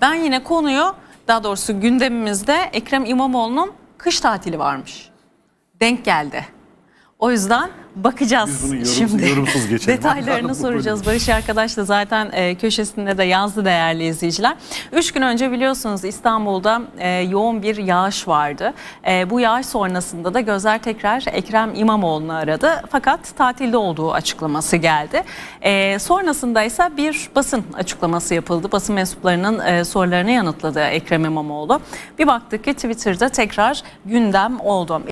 Ben yine konuyu daha doğrusu gündemimizde Ekrem İmamoğlu'nun kış tatili varmış. Denk geldi. O yüzden bakacağız Biz bunu şimdi. yorumsuz geçelim. Detaylarını soracağız. Barış arkadaş da zaten e, köşesinde de yazdı değerli izleyiciler. Üç gün önce biliyorsunuz İstanbul'da e, yoğun bir yağış vardı. E, bu yağış sonrasında da gözler tekrar Ekrem İmamoğlu'nu aradı. Fakat tatilde olduğu açıklaması geldi. E, sonrasında ise bir basın açıklaması yapıldı. Basın mensuplarının e, sorularını yanıtladı Ekrem İmamoğlu. Bir baktık ki Twitter'da tekrar gündem oldu.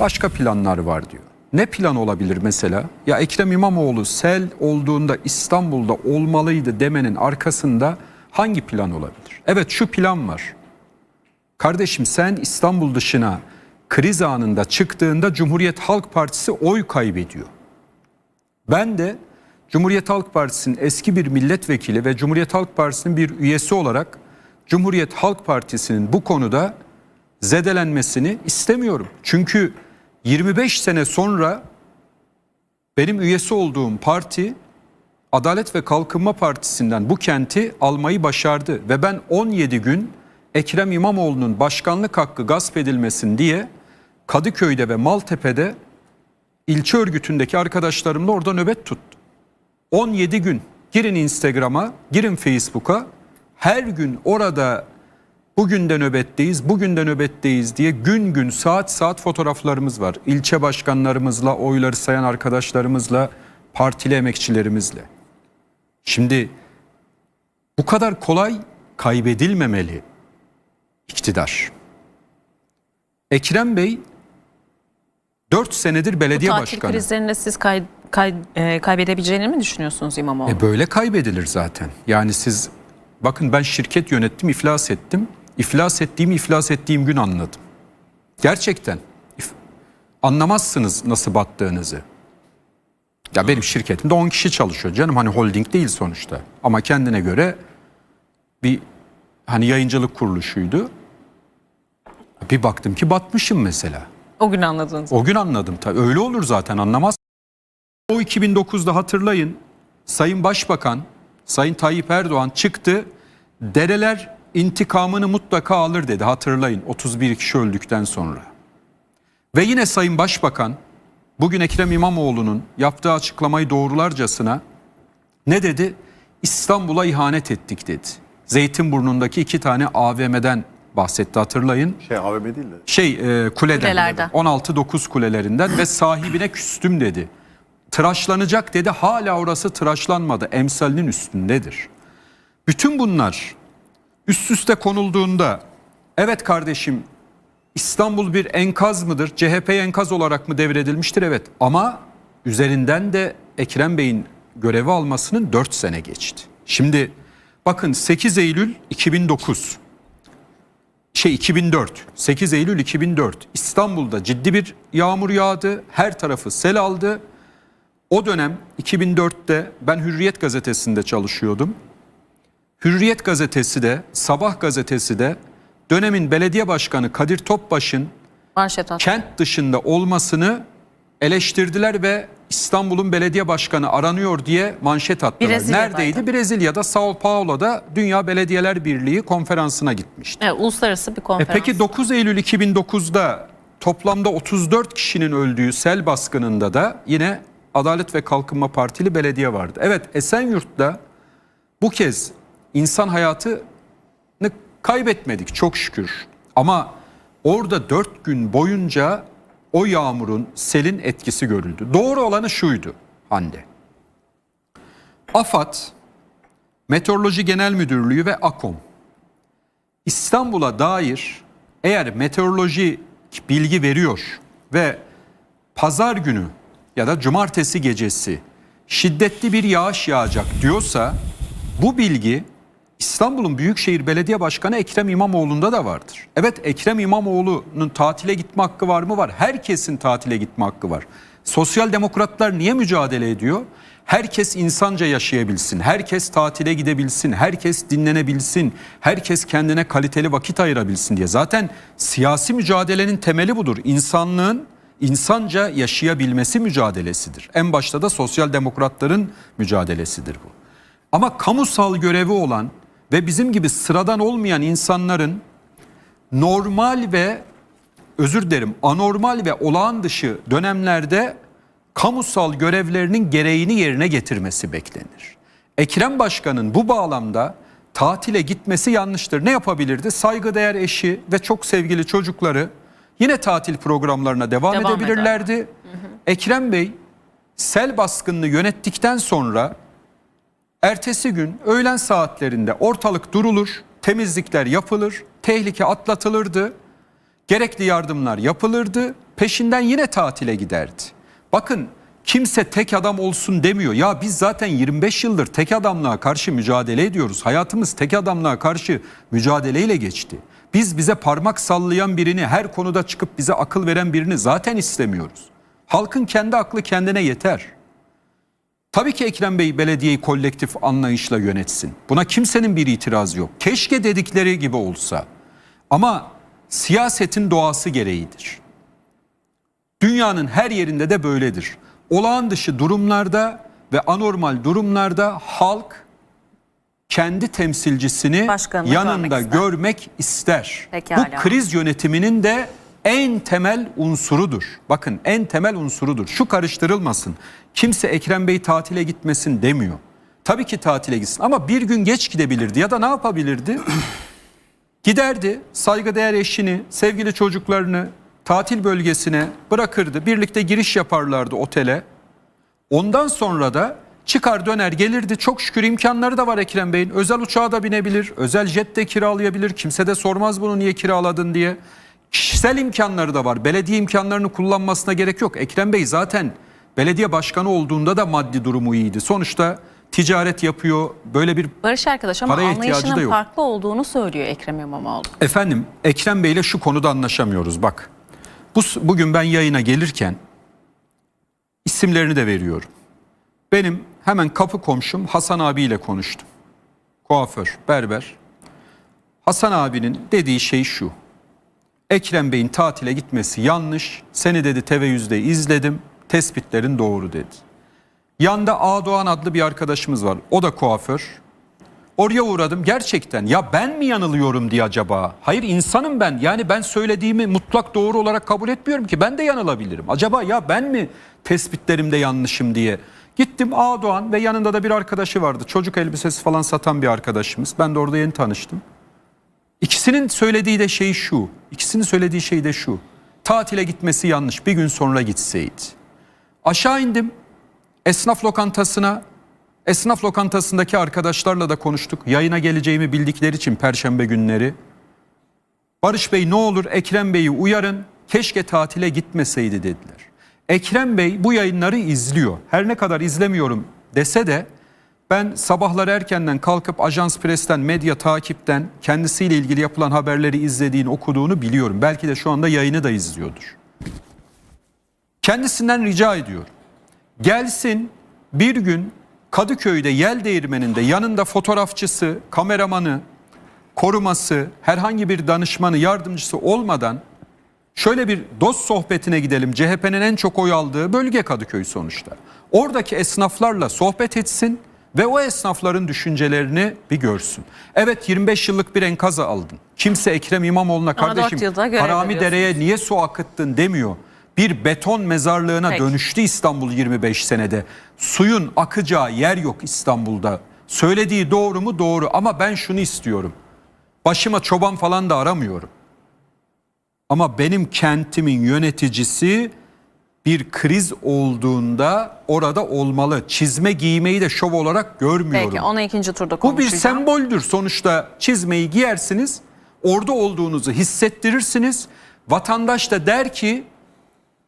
Başka planlar var diyor. Ne plan olabilir mesela? Ya Ekrem İmamoğlu sel olduğunda İstanbul'da olmalıydı demenin arkasında hangi plan olabilir? Evet şu plan var. Kardeşim sen İstanbul dışına kriz anında çıktığında Cumhuriyet Halk Partisi oy kaybediyor. Ben de Cumhuriyet Halk Partisi'nin eski bir milletvekili ve Cumhuriyet Halk Partisi'nin bir üyesi olarak Cumhuriyet Halk Partisi'nin bu konuda zedelenmesini istemiyorum. Çünkü 25 sene sonra benim üyesi olduğum parti Adalet ve Kalkınma Partisi'nden bu kenti almayı başardı ve ben 17 gün Ekrem İmamoğlu'nun başkanlık hakkı gasp edilmesin diye Kadıköy'de ve Maltepe'de ilçe örgütündeki arkadaşlarımla orada nöbet tuttum. 17 gün girin Instagram'a, girin Facebook'a. Her gün orada bugün de nöbetteyiz, bugün de nöbetteyiz diye gün gün saat saat fotoğraflarımız var. İlçe başkanlarımızla, oyları sayan arkadaşlarımızla, partili emekçilerimizle. Şimdi bu kadar kolay kaybedilmemeli iktidar. Ekrem Bey 4 senedir belediye Tatil başkanı. krizlerinde siz kay, kay- e, kaybedebileceğini mi düşünüyorsunuz İmamoğlu? E böyle kaybedilir zaten. Yani siz bakın ben şirket yönettim, iflas ettim. İflas ettiğimi iflas ettiğim gün anladım. Gerçekten. Anlamazsınız nasıl battığınızı. Ya benim şirketimde 10 kişi çalışıyor canım. Hani holding değil sonuçta. Ama kendine göre bir hani yayıncılık kuruluşuydu. Bir baktım ki batmışım mesela. O gün anladınız. O gün anladım tabii. Öyle olur zaten anlamaz. O 2009'da hatırlayın Sayın Başbakan Sayın Tayyip Erdoğan çıktı. Dereler intikamını mutlaka alır dedi hatırlayın 31 kişi öldükten sonra. Ve yine Sayın Başbakan bugün Ekrem İmamoğlu'nun yaptığı açıklamayı doğrularcasına ne dedi? İstanbul'a ihanet ettik dedi. Zeytinburnu'ndaki iki tane AVM'den bahsetti hatırlayın Şey AVM değil de. şey e, kuleden Kulelerden. 16-9 kulelerinden ve sahibine küstüm dedi. Tıraşlanacak dedi hala orası tıraşlanmadı emsalinin üstündedir. Bütün bunlar üst üste konulduğunda evet kardeşim İstanbul bir enkaz mıdır? CHP enkaz olarak mı devredilmiştir? Evet ama üzerinden de Ekrem Bey'in görevi almasının 4 sene geçti. Şimdi bakın 8 Eylül 2009 şey 2004 8 Eylül 2004 İstanbul'da ciddi bir yağmur yağdı. Her tarafı sel aldı. O dönem 2004'te ben Hürriyet gazetesinde çalışıyordum. Hürriyet gazetesi de Sabah gazetesi de dönemin belediye başkanı Kadir Topbaş'ın kent dışında olmasını eleştirdiler ve İstanbul'un belediye başkanı aranıyor diye manşet attılar. Brezilya'daydı. Neredeydi? Brezilya'da Sao Paulo'da Dünya Belediyeler Birliği konferansına gitmişti. Evet, uluslararası bir E konferans. peki 9 Eylül 2009'da toplamda 34 kişinin öldüğü sel baskınında da yine Adalet ve Kalkınma Partili belediye vardı. Evet Esenyurt'ta bu kez insan hayatını kaybetmedik çok şükür. Ama orada 4 gün boyunca o yağmurun selin etkisi görüldü. Doğru olanı şuydu Hande. AFAD, Meteoroloji Genel Müdürlüğü ve AKOM İstanbul'a dair eğer meteoroloji bilgi veriyor ve pazar günü ya da cumartesi gecesi şiddetli bir yağış yağacak diyorsa bu bilgi İstanbul'un Büyükşehir Belediye Başkanı Ekrem İmamoğlu'nda da vardır. Evet Ekrem İmamoğlu'nun tatile gitme hakkı var mı? Var. Herkesin tatile gitme hakkı var. Sosyal demokratlar niye mücadele ediyor? Herkes insanca yaşayabilsin, herkes tatile gidebilsin, herkes dinlenebilsin, herkes kendine kaliteli vakit ayırabilsin diye. Zaten siyasi mücadelenin temeli budur. İnsanlığın insanca yaşayabilmesi mücadelesidir. En başta da sosyal demokratların mücadelesidir bu. Ama kamusal görevi olan ve bizim gibi sıradan olmayan insanların normal ve özür dilerim anormal ve olağan dışı dönemlerde kamusal görevlerinin gereğini yerine getirmesi beklenir. Ekrem Başkan'ın bu bağlamda tatile gitmesi yanlıştır. Ne yapabilirdi? Saygıdeğer eşi ve çok sevgili çocukları yine tatil programlarına devam, Devam edebilirlerdi. Ekrem Bey sel baskınını yönettikten sonra Ertesi gün öğlen saatlerinde ortalık durulur, temizlikler yapılır, tehlike atlatılırdı, gerekli yardımlar yapılırdı, peşinden yine tatile giderdi. Bakın kimse tek adam olsun demiyor. Ya biz zaten 25 yıldır tek adamlığa karşı mücadele ediyoruz. Hayatımız tek adamlığa karşı mücadeleyle geçti. Biz bize parmak sallayan birini, her konuda çıkıp bize akıl veren birini zaten istemiyoruz. Halkın kendi aklı kendine yeter. Tabii ki Ekrem Bey belediyeyi kolektif anlayışla yönetsin. Buna kimsenin bir itirazı yok. Keşke dedikleri gibi olsa. Ama siyasetin doğası gereğidir. Dünyanın her yerinde de böyledir. Olağan dışı durumlarda ve anormal durumlarda halk kendi temsilcisini Başkanını yanında görmek ister. görmek ister. Pekala. Bu kriz yönetiminin de en temel unsurudur. Bakın en temel unsurudur. Şu karıştırılmasın. Kimse Ekrem Bey tatile gitmesin demiyor. Tabii ki tatile gitsin ama bir gün geç gidebilirdi ya da ne yapabilirdi? Giderdi saygıdeğer eşini, sevgili çocuklarını tatil bölgesine bırakırdı. Birlikte giriş yaparlardı otele. Ondan sonra da çıkar döner gelirdi. Çok şükür imkanları da var Ekrem Bey'in. Özel uçağa da binebilir, özel jet de kiralayabilir. Kimse de sormaz bunu niye kiraladın diye. Kişisel imkanları da var. Belediye imkanlarını kullanmasına gerek yok. Ekrem Bey zaten belediye başkanı olduğunda da maddi durumu iyiydi. Sonuçta ticaret yapıyor. Böyle bir Barış arkadaş ama Paraya ihtiyacı da anlayışının yok. farklı olduğunu söylüyor Ekrem İmamoğlu. Efendim Ekrem Bey'le şu konuda anlaşamıyoruz bak. Bu, bugün ben yayına gelirken isimlerini de veriyorum. Benim hemen kapı komşum Hasan abiyle konuştum. Kuaför, berber. Hasan abinin dediği şey şu. Ekrem Bey'in tatile gitmesi yanlış. Seni dedi TV100'de izledim. Tespitlerin doğru dedi. Yanda Ağdoğan adlı bir arkadaşımız var. O da kuaför. Oraya uğradım gerçekten ya ben mi yanılıyorum diye acaba? Hayır insanım ben yani ben söylediğimi mutlak doğru olarak kabul etmiyorum ki ben de yanılabilirim. Acaba ya ben mi tespitlerimde yanlışım diye. Gittim Ağdoğan ve yanında da bir arkadaşı vardı. Çocuk elbisesi falan satan bir arkadaşımız. Ben de orada yeni tanıştım. İkisinin söylediği de şey şu. İkisinin söylediği şey de şu. Tatile gitmesi yanlış. Bir gün sonra gitseydi. Aşağı indim. Esnaf lokantasına Esnaf lokantasındaki arkadaşlarla da konuştuk. Yayına geleceğimi bildikleri için perşembe günleri. Barış Bey ne olur Ekrem Bey'i uyarın. Keşke tatile gitmeseydi dediler. Ekrem Bey bu yayınları izliyor. Her ne kadar izlemiyorum dese de ben sabahlar erkenden kalkıp Ajans Pres'ten, medya takipten kendisiyle ilgili yapılan haberleri izlediğini, okuduğunu biliyorum. Belki de şu anda yayını da izliyordur. Kendisinden rica ediyorum. Gelsin bir gün Kadıköy'de yel değirmeninde yanında fotoğrafçısı, kameramanı, koruması, herhangi bir danışmanı, yardımcısı olmadan şöyle bir dost sohbetine gidelim. CHP'nin en çok oy aldığı bölge Kadıköy sonuçta. Oradaki esnaflarla sohbet etsin ve o esnafların düşüncelerini bir görsün. Evet 25 yıllık bir enkazı aldın. Kimse Ekrem İmamoğlu'na kardeşim Harami veriyorsunuz." Dere'ye niye su akıttın demiyor. Bir beton mezarlığına Peki. dönüştü İstanbul 25 senede. Suyun akacağı yer yok İstanbul'da. Söylediği doğru mu? Doğru ama ben şunu istiyorum. Başıma çoban falan da aramıyorum. Ama benim kentimin yöneticisi bir kriz olduğunda orada olmalı. Çizme giymeyi de şov olarak görmüyorum. Peki onu ikinci turda Bu bir konuşacağım. semboldür. Sonuçta çizmeyi giyersiniz, orada olduğunuzu hissettirirsiniz. Vatandaş da der ki,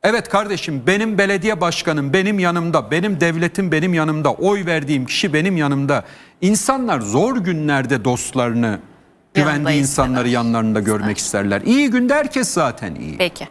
evet kardeşim benim belediye başkanım benim yanımda, benim devletim benim yanımda, oy verdiğim kişi benim yanımda. İnsanlar zor günlerde dostlarını, güvendiği insanları yanlarında görmek isterler. İyi günde herkes zaten iyi. Peki.